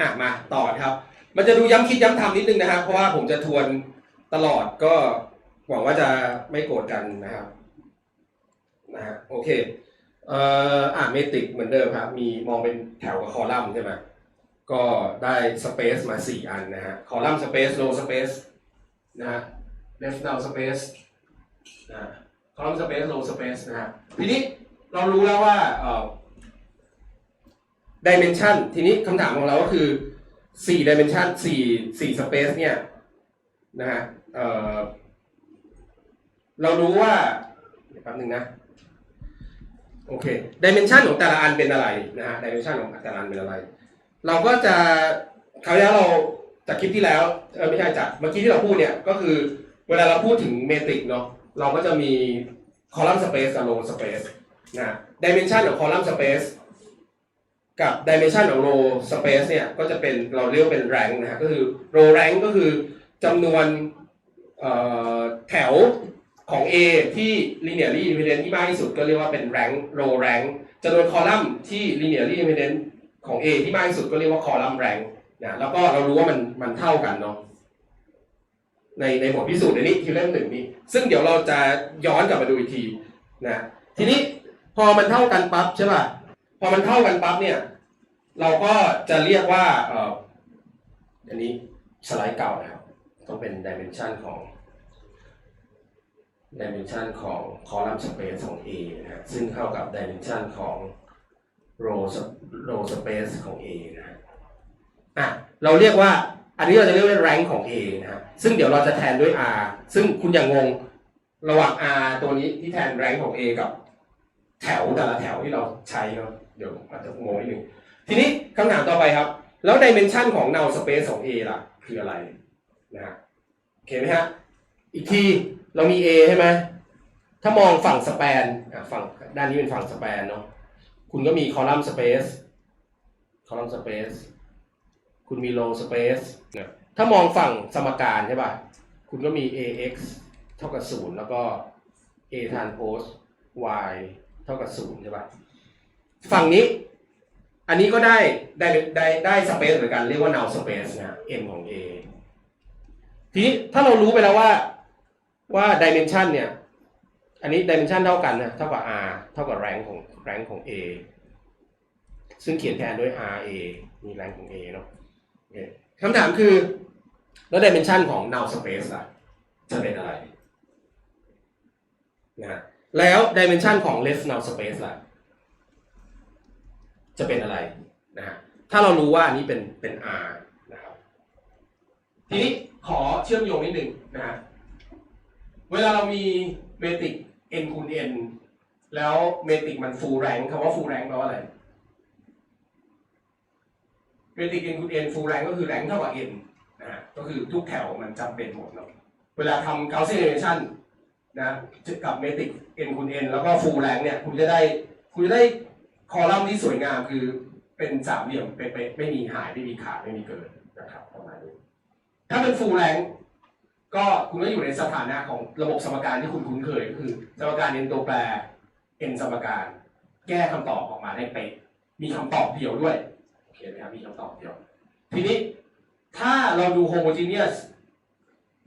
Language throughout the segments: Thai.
อะมาต่อครับ มันจะดูย้ำคิดย้ำทำนิดนึงนะครับ เพราะว่าผมจะทวนตลอดก็หวังว่าจะไม่โกรธกันนะครับนะฮะโอเคเอ่ออ่าเมติกเหมือนเดิมครับ มีมองเป็นแถวกับคอลัมน์ใช่ไหมก็ได้สเปซมาสี่อันนะฮะคอลัมน์สเปซโลสเปซนะฮะ left down space นะคอลัมน์สเปซโลสเปซนะฮะทีนี้เรารู้แล้วว่าเอ่อ dimension ทีนี้คำถามของเราก็คือ4 dimension 4 4 space เนี่ยนะฮะเเรารู้ว่าเดี๋ยวแป๊บนึงนะโอเค dimension ของแต่ละอันเป็นอะไรนะฮะ dimension ของแต่ละอันเป็นอะไร เราก็จะคราวที่แล้วเราจากคลิปที่แล้วเออไม่ใช่จากเมื่อกี้ที่เราพูดเนี่ยก็คือเวลาเราพูดถึงเมตริกเนาะเราก็จะมี column space กับ row space นะ dimension ของ column space กับ dimension ของ row space เนี่ยก็จะเป็นเราเรียกเป็น rank นะฮะก็คือ row rank ก็คือจำนวนแถวของ A ที่ linearly independent ที่มากที่สุดก็เรียกว่าเป็น rank row rank จำนวน column ที่ linearly independent ของ A ที่มากที่สุดก็เรียกว่า column rank นะแล้วก็เรารู้ว่ามันมันเท่ากันเนาะในในบทพิสูจน์ในนี้ที่เล่มหนึ่งนี้ ซึ่งเดี๋ยวเราจะย้อนกลับมาดูอีกทีนะทีนี้พอมันเท่ากันปั๊บใช่ป่ะพอมันเท่ากันปั๊บเนี่ย เราก็จะเรียกว่าเอ่ออันนี้สไลด์เก่านะครับ ต้องเป็น dimension ของ dimension ของ column space ของ A นะฮะซึ่งเท่ากับ dimension ของ row sp- row space ของ A นะฮะอะเราเรียกว่าอันนี้เราจะเรียกว่า rank ของ A นะฮะซึ่งเดี๋ยวเราจะแทนด้วย R ซึ่งคุณอย่างงงระหว่าง R ตัวนี้ที่แทน rank ของ A กับแถวแต่ละแถวที่เราใช้เนาะเดี๋ยวอาจจะงงนิดนึง ทีนี้คำถามต่อไปครับ แล้ว dimension ของ null space ของ A ล่ะ คืออะไรนะฮะโอเคไหมฮะ อีกทีเรามี A ใช่ไหมถ้ามองฝั่ง span อะฝั่งด้านนี้เป็นฝั่ง span เนาะคุณก็มี column space column space คุณมี row space เนี่ยถ้ามองฝั่งสมการใช่ป่ะ คุณก็มี ax เท่ากับ 0 แล้วก็ a transpose y เท่ากับ 0 ใช่ป่ะ ฝั่งนี้ อันนี้ก็ได้ได้ได้ได้ space เหมือนกันเรียกว่า null space นะ m ของ a ทีนี้ถ้าเรารู้ไปแล้วว่าว่า dimension เนี่ย อันนี้ dimension เท่ากันนะเท่ากับ r เท่ากับ rank ของ rank ของ a ซึ่งเขียนแทนด้วย r a มี rank ของ a เนาะคำถามคือ แล้ว dimension ของ null space ล่ะจะเป็นอะไรนะฮะแล้ว dimension ของ less null space ล่ะ จะเป็นอะไรนะฮะถ้าเรารู้ว่าอันนี้เป็นเป็น r นะครับ ทีนี้ขอเชื่อมโยงนิดหนึ่งนะฮะเวลาเรามีเมติก n คูณ n แล้วเมติกมัน full rank คำว่า full rank แปลว่าอะไรเมติก n คูณ n full rank ก็คือ rank เท่ากับ n นะฮะก็คือทุกแถวมันจำเป็นหมดเนาะเวลาทำ Gaussian elimination นะกับเมติก n คูณ n แล้วก็ full rank เนี่ยคุณจะได้คุณจะได้ คอลัมน์ที่สวยงามคือเป็นสามเหลี่ยมเป๊ะๆไม่มีหายไม่มีขาดไม่มีเกินนะครับประมาณนี้ ถ้าเป็น full rank ก็คุณก็อยู่ในสถานะของระบบสมการที่คุณคุ้นเคยก็คือสมการ n ตัวแปร n สมการ แก้คำตอบออกมาได้เป๊ะมีคำตอบเดียวด้วยโอเคไหมครับมีคำตอบเดียว ทีนี้ถ้าเราดู homogeneous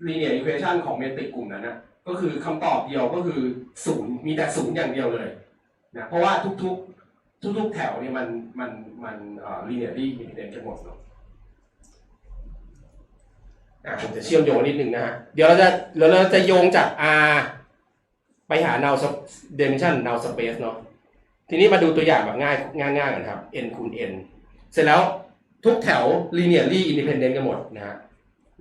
linear equation ของเมตริกกลุ่มนั้นนะก็คือคำตอบเดียวก็คือศูนย์มีแต่ศูนย์อย่างเดียวเลยนะเพราะว่าทุกๆ ทุกๆแถวเนี่ยมันมันมันเอ่อ linearly independent กันหมดเนาะอะผมจะเชื่อมโยงนิดนึงนะฮะเดี๋ยวเราจะเดี๋ยวเราจะโยงจาก R ไปหา null dimension null space เนาะทีนี้มาดูตัวอย่างแบบง่ายง่ายง่ายๆกันครับ n คูณ n เสร็จแล้วทุกแถว linearly independent กันหมดนะฮะ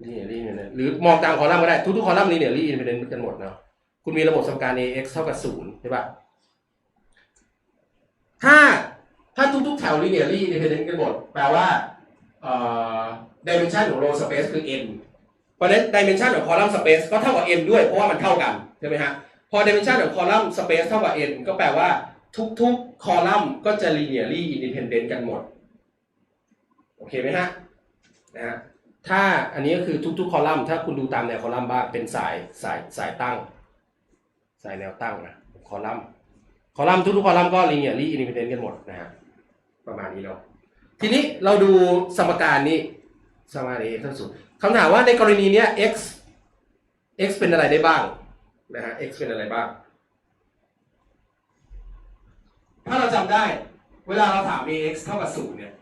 linearly independent หรือมองตามคอลัมน์ก็ได้ ทุกๆคอลัมน์ linearly independent กันหมดเนาะคุณมีระบบสมการ ax เท่ากับ0ใช่ปะ ถ้าถ้าทุกๆแถว linearly independent กันหมด แปลว่าเอ่อ dimension ของ row space คือ n เพราะฉะนั้น dimension ของ column space ก็เท่ากับ n ด้วย เพราะว่ามันเท่ากันใช่ไหมฮะพอ dimension ของ column space เท่ากับ n ก็แปลว่าทุกๆ column ก็จะ linearly independent กันหมด โอเคไหมฮะนะฮะถ้าอันนี้ก็คือทุกๆ column ถ้าคุณดูตามแนว column บ้างเป็นสายสายสายตั้ง สายแนวตั้งนะคอลัมน์ column column ทุกๆ column ก็ linearly independent กันหมดนะฮะประมาณนี้เนาะทีนี้เราดูสมการนี้สมการนี้เท่าศูนย์คำถามว่าในกรณีเนี้ย x x เป็นอะไรได้บ้างนะฮะ x เป็นอะไรบ้าง ถ้าเราจำได้ เวลาเราถาม ax เท่ากับศูนย์เนี่ย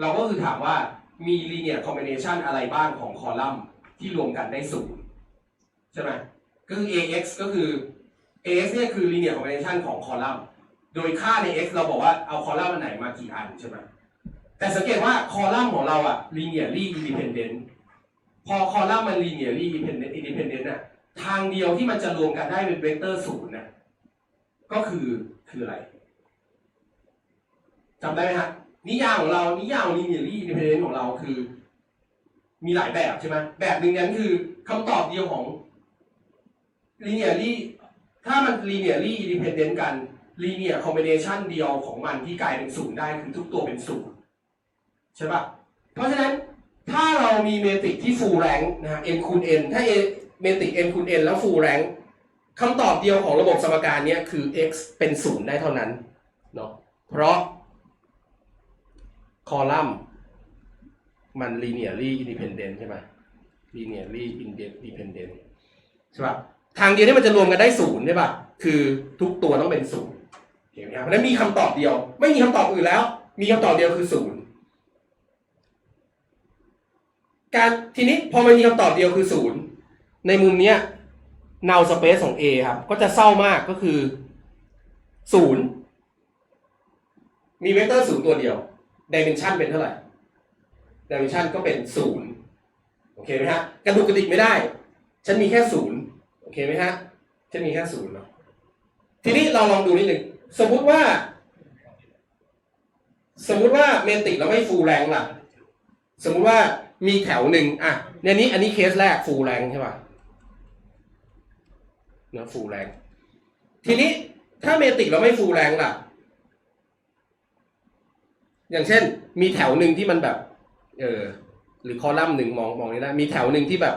เราก็คือถามว่ามี linear combination อะไรบ้างของคอลัมน์ที่รวมกันได้ศูนย์ใช่ไหมก็คือ ax ก็คือ ax เนี่ยคือ linear combination ของคอลัมน์ โดยค่าใน x เราบอกว่าเอาคอลัมน์อันไหนมากี่อันใช่ไหมแต่สังเกตว่าคอลัมน์ของเราอะ linearly independent พอคอลัมน์มัน linearly independent independent อะทางเดียวที่มันจะรวมกันได้เป็นเวกเตอร์ศูนย์น่ะก็คือคืออะไรจำได้ไหมฮะนิยามของเรานิยาม linearly independent ของเราคือ มีหลายแบบใช่ไหมแบบหนึ่งนั้นคือคำตอบเดียวของ linearly ถ้ามัน linearly independent กัน linear combination เดียวของมันที่กลายเป็นศูนย์ได้คือทุกตัวเป็นศูนย์ใช่ปะเพราะฉะนั้นถ้าเรามีเมตริกที่ full rank นะ n คูณ n ถ้า A เมตริก n คูณ n แล้ว full rank คำตอบเดียวของระบบสมการนี้คือ x เป็นศูนย์ได้เท่านั้นเนาะเพราะคอลัมน์มัน linearly independent ใช่ไหม linearly independent ใช่ป่ะ ทางเดียวที่มันจะรวมกันได้ศูนย์ใช่ปะคือทุกตัวต้องเป็นศูนย์เห็นไหมครับเพราะนั้นมีคำตอบเดียว ไม่มีคำตอบอื่นแล้ว มีคำตอบเดียวคือศูนย์การทีนี้พอมันมีคำตอบเดียวคือศูนย์ในมุมเนี้ย null space ของ A ครับ ก็จะเศร้ามากก็คือศูนย์มีเวกเตอร์ศูนย์ตัวเดียว dimension เป็นเท่าไหร่ dimension ก็เป็นศูนย์โอเคไหมฮะกระดุกกระดิกไม่ได้ ฉันมีแค่ศูนย์ โอเคไหมฮะฉันมีแค่ศูนย์เนาะทีนี้เราลองดูนิดหนึ่งสมมุติว่า สมมุติว่าเมนติเราไม่ฟูแรงล่ะ สมมุติว่ามีแถวหนึ่งอะในนี้อันนี้เคสแรกฟูแรงใช่ป่ะเนะฟูแรง ทีนี้ถ้าเมติเราไม่ฟูแรงล่ะ อย่างเช่น มีแถวหนึ่งที่มันแบบ เออหรือคอลัมน์หนึ่งมองมองนี้ได้มีแถวหนึ่งที่แบบ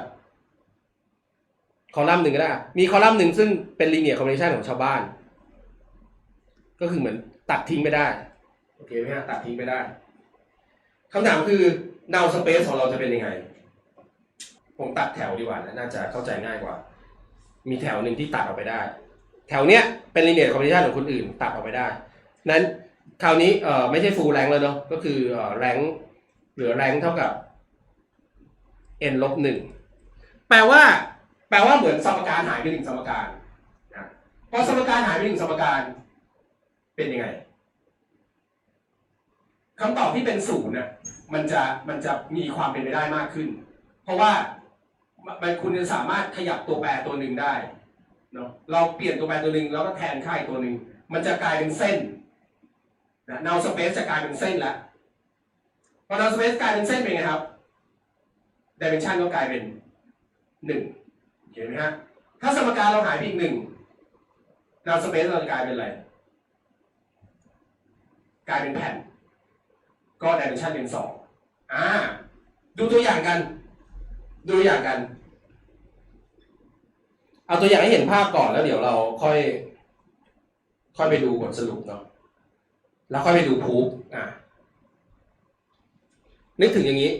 คอลัมน์หนึ่งก็ได้อะมีคอลัมน์หนึ่งซึ่งเป็นลีเนียร์คอมบิเนชันของชาวบ้าน ก็คือเหมือนตัดทิ้งไม่ได้ โอเคไหมฮะตัดทิ้งไม่ได้คำถามคือดาวสเปซของเราจะเป็นยังไง ผมตัดแถวดีกว่านะน่าจะเข้าใจง่ายกว่า มีแถวหนึ่งที่ตัดออกไปได้ แถวเนี้ยเป็นลีเนียร์คอมบิเนชันของคนอื่น ตัดออกไปได้ นั้นคราวนี้เอ่อไม่ใช่ฟูลแรงแล้วเนาะก็คือเอ่อแรงเหลือแรงเท่ากับ n ลบหนึ่งแปลว่า แปลว่าเหมือนสมการหายไปหนึ่งสมการนะพอสมการหายไปหนึ่งสมการเป็นยังไงคำตอบที่เป็นศูนย์น่ะมันจะมันจะมีความเป็นไปได้มากขึ้น เพราะว่ามันคุณจะสามารถขยับตัวแปรตัวหนึ่งได้เนาะเราเปลี่ยนตัวแปรตัวหนึ่งแล้วก็แทนค่าอีกตัวหนึ่งมันจะกลายเป็นเส้นนะนาวสเปซจะกลายเป็นเส้นแล้วพอนาวสเปซกลายเป็นเส้นเป็นไงครับดิเมนชันก็กลายเป็นหนึ่ง ห็นไหมฮะถ้าสมการเราหายไปอีกหนึ่งนาวสเปซเราจะกลายเป็นอะไร กลายเป็นแผ่น ก็ดิเมนชันเป็นสองอ่า ดูตัวอย่างกัน ดูตัวอย่างกัน เอาตัวอย่างให้เห็นภาพก่อนแล้วเดี๋ยวเราค่อย ค่อยไปดูบทสรุปเนาะ แล้วค่อยไปดูพูฟอะนึกถึงอย่างนี้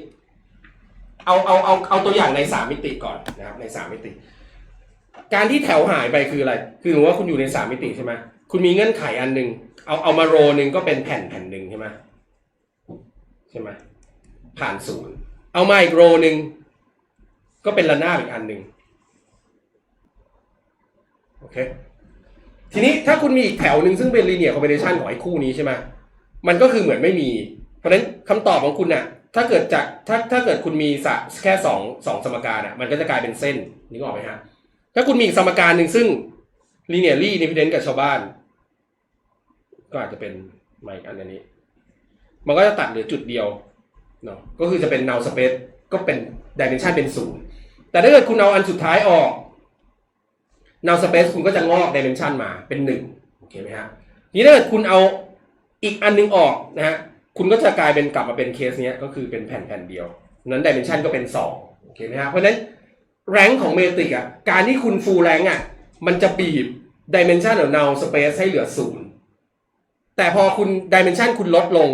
เอาเอาเอาเอาตัวอย่างในสามมิติก่อนนะครับในสามมิติ การที่แถวหายไปคืออะไร คือหนูว่าคุณอยู่ในสามมิติใช่ไหมคุณมีเงื่อนไขอันหนึ่งเอาเอามาโรหนึ่งก็เป็นแผ่นแผ่นหนึ่งใช่ไหมใช่ไหมผ่านศูนย์เอามาอีกโรหนึ่งก็เป็นระนาบอีกอันหนึ่งโอเคทีนี้ถ้าคุณมีอีกแถวหนึ่งซึ่งเป็น linear combination ของไอ้คู่นี้ใช่ไหมมันก็คือเหมือนไม่มี เพราะฉะนั้นคำตอบของคุณน่ะ ถ้าเกิดจากถ้าถ้าเกิดคุณมีสะแค่สองสองสมการอะมันก็จะกลายเป็นเส้นนึกออกไหมฮะถ้าคุณมีอีกสมการหนึ่งซึ่ง linearly independent กับชาวบ้าน ก็อาจจะเป็นมาอีกอันนี้ มันก็จะตัดเหลือจุดเดียวเนาะก็คือจะเป็น null space ก็เป็น dimension เป็นศูนย์แต่ถ้าเกิดคุณเอาอันสุดท้ายออก null space คุณก็จะงอก dimension มาเป็นหนึ่งโอเคไหมฮะนี้ถ้าเกิดคุณเอาอีกอันหนึงออกนะฮะ คุณก็จะกลายเป็นกลับมาเป็นเคสเนี้ยก็คือเป็นแผ่นแผ่นเดียว นั้น dimension ก็เป็นสองโอเคไหมฮะเพราะฉะนั้นแรงของเมติกอะการที่คุณฟูลแรงอะมันจะบีบ dimension ของ null space ให้เหลือศูนย์แต่พอคุณ dimension คุณลดลง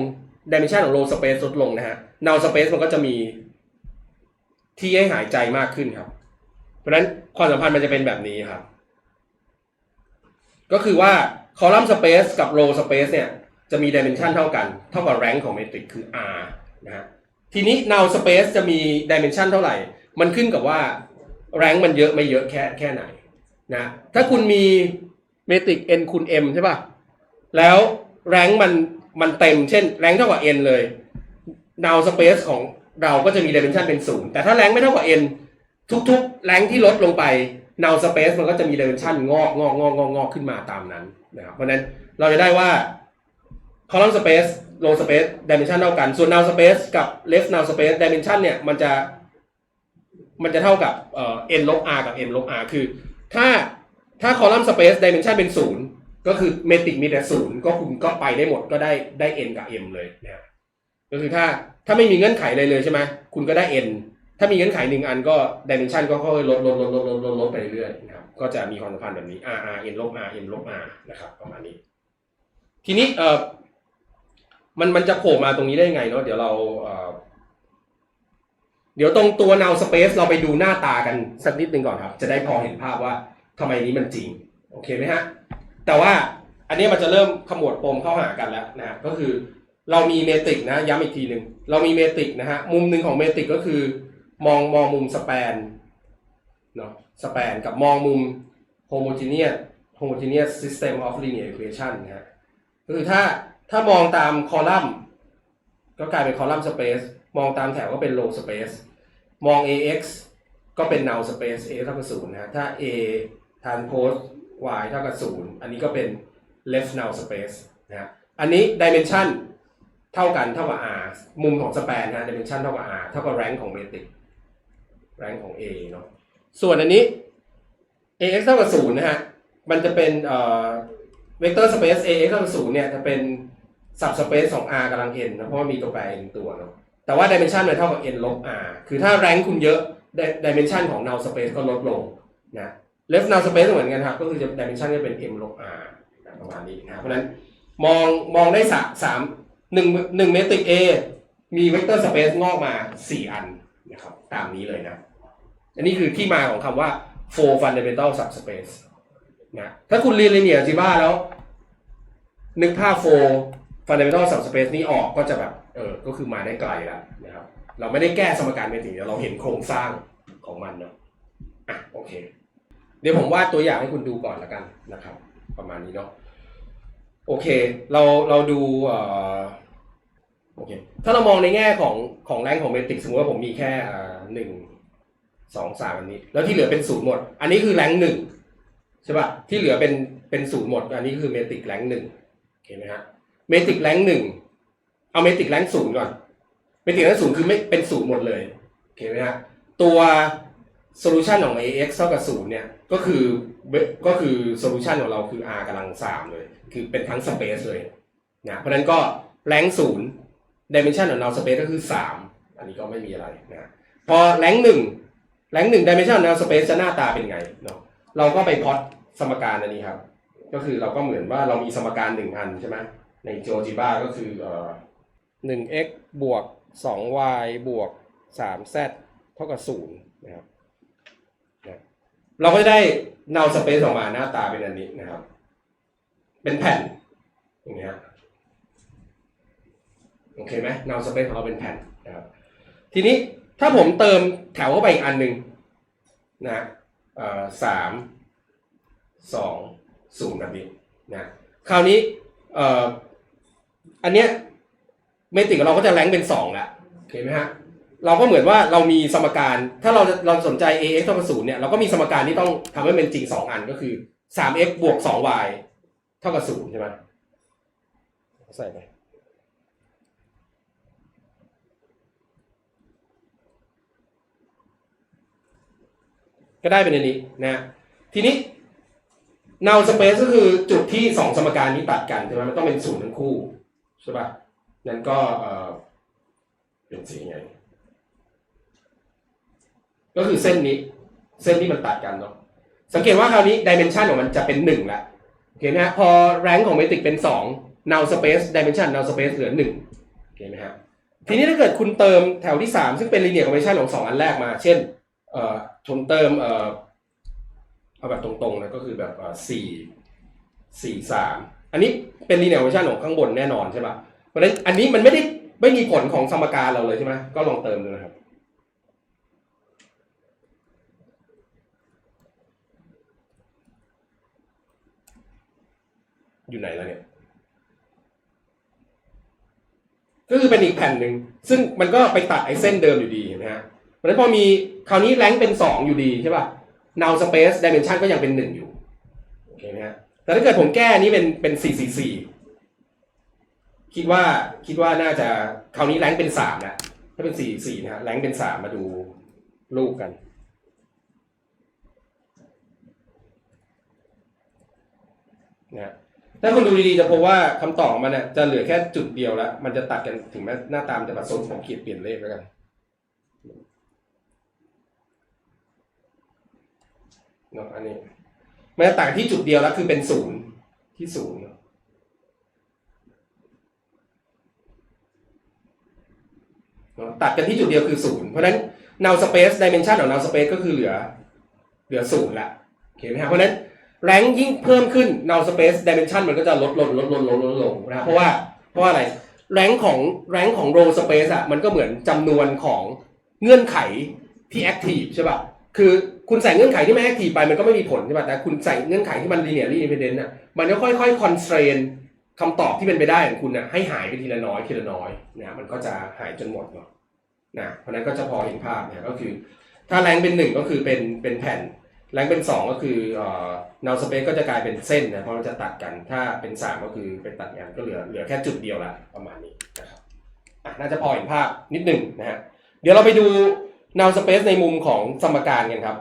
dimension ของ row space ลดลงนะฮะ null space มันก็จะมีที่ให้หายใจมากขึ้นครับ เพราะฉะนั้นความสัมพันธ์มันจะเป็นแบบนี้ครับ ก็คือว่า column space กับ row space เนี่ย จะมี dimension เท่ากัน เท่ากับ rank ของ matrix คือ r นะฮะทีนี้ null space จะมี dimension เท่าไหร่ มันขึ้นกับว่า rank มันเยอะไม่เยอะแค่แค่ไหนนะถ้าคุณมี matrix n คูณ m ใช่ป่ะ แล้ว rank มันมันเต็มเช่น rank เท่ากับ n เลย null space ของเราก็จะมี dimension เป็นศูนย์แต่ถ้า rank ไม่เท่ากับ n ทุกๆ rank ที่ลดลงไป null space มันก็จะมี dimension งอกงอกงอกงอกงอกขึ้นมาตามนั้นนะครับเพราะนั้นเราจะได้ว่า column space row space dimension เท่ากัน ส่วน null space กับ left null space dimension เนี่ยมันจะมันจะเท่ากับเอ่อ n ลบ r กับ n ลบ r คือ ถ้าถ้า column space dimension เป็นศูนย์ก็คือ metric มีแต่ศูนย์ก็คุณก็ไปได้หมดก็ได้ได้ n กับ m เลยนะก็คือถ้าถ้าไม่มีเงื่อนไขอะไรเลยใช่ไหมคุณก็ได้ n ถ้ามีเงื่อนไขหนึ่งอันก็ dimension ก็ค่อยลดลดลดลดลดลดลดไปเรื่อยๆนะครับก็จะมีความสัมพันธ์แบบนี้ r r n ลบ r m ลบ r นะครับประมาณนี้ ทีนี้เอ่อ มันมันจะโผล่มาตรงนี้ได้ไงเนาะเดี๋ยวเราเดี๋ยวตรงตัว null space เราไปดูหน้าตากันสักนิดหนึ่งก่อนครับ จะได้พอเห็นภาพว่าทำไมนี้มันจริง โอเคไหมฮะ แต่ว่าอันนี้มันจะเริ่มขมวดปมเข้าหากันแล้วนะฮะก็คือเรามีเมตริกนะย้ำอีกทีหนึ่งเรามีเมตริกนะฮะมุมหนึ่งของเมตริกก็คือ มองมองมุมสแปนเนาะสแปนกับมองมุม homogeneous homogeneous system of linear equation นะฮะก็คือถ้า ถ้ามองตามคอลัมน์ ก็กลายเป็นคอลัมน์ space มองตามแถวก็เป็น row space มอง ax ก็เป็น null space a เท่ากับศูนย์นะถ้า a transpose y เท่ากับศูนย์อันนี้ก็เป็น left null space นะอันนี้ dimension เท่ากันเท่ากับ r มุมของสแปนนะ dimension เท่ากับ r เท่ากับ rank ของ matrix rank ของ a เนาะส่วนอันนี้ ax เท่ากับศูนย์นะฮะมันจะเป็นเอ่อ vector space ax เท่ากับศูนย์เนี่ยจะเป็น subspace ของ r กำลัง n นะเพราะว่ามีตัวแปร n ตัวเนาะแต่ว่า dimension มันเท่ากับ n ลบ r คือถ้า rank คุณเยอะ di- dimension ของ null space ก็ลดลงนะ left null space เหมือนกันครับก็คือจะ dimension จะเป็น m ลบ r นะประมาณนี้นะเพราะฉะนั้นมองมองได้สามสามหนึ่งหนึ่งเมตริก A มี vector space งอกมาสี่อันนะครับตามนี้เลยนะ อันนี้คือที่มาของคำว่า four fundamental subspace นะถ้าคุณเรียน linear algebra แล้ว นึกภาพ four fundamental subspace นี้ออกก็จะแบบเออก็คือมาได้ไกลแล้วนะครับ เราไม่ได้แก้สมการเมตริกเดียวเราเห็นโครงสร้างของมันเนาะอะโอเค เดี๋ยวผมวาดตัวอย่างให้คุณดูก่อนละกันนะครับ ประมาณนี้เนาะโอเค เราเราดูเอ่อโอเคถ้าเรามองในแง่ของของแรงของเมตริกสมมติว่าผมมีแค่อ่าหนึ่งสองสามอันนี้ แล้วที่เหลือเป็นศูนย์หมด อันนี้คือแรงหนึ่งใช่ป่ะที่เหลือเป็นเป็นศูนย์หมด อันนี้คือเมตริกแรงหนึ่งโอเคไหมฮะ เมติกแรงหนึ่งเอาเมติกแรงศูนย์ก่อนเมติกแรงศูนย์คือไม่เป็นศูนย์หมดเลยโอเคไหมฮะตัว solution ของ ax เท่ากับศูนย์เนี่ยก็คือก็คือ solution ของเราคือ r กำลังสามเลย คือเป็นทั้ง space เลยนะเพราะนั้นก็แรงศูนย์ dimension ของเรา space ก็คือสามอันนี้ก็ไม่มีอะไรนะพอแรงหนึ่งแรงหนึ่ง dimension ของเรา space จะหน้าตาเป็นไงเนาะเราก็ไปพอตสมการอันนี้ครับ ก็คือเราก็เหมือนว่าเรามีสมการหนึ่งอันใช่ไหม ใน GeoGebra ก็คือเอ่อหนึ่ง x บวกสอง y บวกสาม z เท่ากับศูนะครับเราก็จะได้ null space ออกมาหน้าตาเป็นอันนี้นะครับ เป็นแผ่นอย่างเงี้ยโอเคไหม null space ของเราเป็นแผ่นนะครับทีนี้ถ้าผมเติมแถวเข้าไปอีกอันหนึ่งนะเอ่อสามสองศูนย์แบบนี้นะคราวนี้เอันเนี้ยเมตริกของเราก็จะแรงเป็นสองละโอเคไหมฮะเราก็เหมือนว่าเรามีสมการถ้าเราเราสนใจ ax เท่ากับศูนย์เนี่ยเราก็มีสมการที่ต้องทำให้เป็นจริงสองอันก็คือสาม x บวกสอง y เท่ากับศูนย์ใช่ไหมใส่ไปก็ได้เป็นอันนี้นะทีนี้ null space ก็คือจุดที่สองสมการนี้ตัดกันใช่ไหมมันต้องเป็นศูนย์ทั้งคู่ ใช่ป่ะนั้นก็เออเป็นสีไง ก็คือเส้นนี้ เส้นที่มันตัดกันเนาะสังเกตว่าคราวนี้ดิเมนชันของมันจะเป็นหนึ่งละโอเคไหมฮะพอแรงของเมตริกเป็นสอง null space dimension null space เหลือหนึ่งโอเคไหมครับทีนี้ถ้าเกิดคุณเติมแถวที่สามซึ่งเป็น linear conversion ของสองอันแรกมา เช่น เอ่อผมเติมเอ่อเอาแบบตรงๆนะก็คือแบบสี่สี่สาม อันนี้เป็น linear conversion ของข้างบนแน่นอนใช่ปะเพราะฉะนั้นอันนี้มันไม่ได้ไม่มีผลของสมการเราเลยใช่ไหมก็ลองเติมดูนะครับอยู่ไหนแล้วเนี่ย ก็คือเป็นอีกแผ่นหนึ่ง ซึ่งมันก็ไปตัดไอ้เส้นเดิมอยู่ดีเห็นไหมฮะเพราะฉะนั้นพอมีคราวนี้แรงเป็นสองอยู่ดีใช่ป่ะ now space dimension ก็ยังเป็นหนึ่งอยู่ โอเคไหมฮะ แต่ถ้าเกิดผมแก้นี้เป็นเป็นสี่สี่สี่คิดว่าคิดว่าน่าจะคราวนี้แรงเป็นสามแล้วถ้าเป็นสี่สี่นะฮะแรงเป็นสามมาดูรูปกัน นะถ้าคุณดูดีๆจะพบว่าคำตอบของมันเนี่ยจะเหลือแค่จุดเดียวแล้วมันจะตัดกันถึงแม้หน้าตามจะผสมผมเขียนเปลี่ยนเลขแล้วกันเนาะอันนี้ มันจะต่างที่จุดเดียวแล้วคือเป็นศูนย์ที่ศูนย์เนอะตัดกันที่จุดเดียวคือศูนย์เพราะฉะนั้น null space dimension ของ null space ก็คือเหลือ เหลือศูนย์ละโอเคไหมครับเพราะฉะนั้นแรงยิ่งเพิ่มขึ้น null space dimension มันก็จะลดลงลดลงลดลงลดลงนะเพราะว่าเพราะว่าอะไรแรงของแรงของ row space อะมันก็เหมือนจำนวนของเงื่อนไขที่ active ใช่ป่ะ คือคุณใส่เงื่อนไขที่ไม่ active ไปมันก็ไม่มีผลใช่ป่ะแต่คุณใส่เงื่อนไขที่มัน linearly independent อะมันจะค่อยๆ constrain คำตอบที่เป็นไปได้ของคุณนะให้หายไปทีละน้อยทีละน้อยนะมันก็จะหายจนหมดเนาะนะเพราะนั้นก็จะพอเห็นภาพเนะก็คือ ถ้าแรงเป็นหนึ่งก็คือเป็นเป็นแผ่น แรงเป็นสองก็คือเอ่อ null space ก็จะกลายเป็นเส้นนะเพราะมันจะตัดกันถ้าเป็นสามก็คือเป็นตัดกันก็เหลือเหลือแค่จุดเดียวละประมาณนี้นะครับอะน่าจะพอเห็นภาพนิดหนึ่งนะฮะเดี๋ยวเราไปดู นาวสเปซในมุมของสมการกันครับ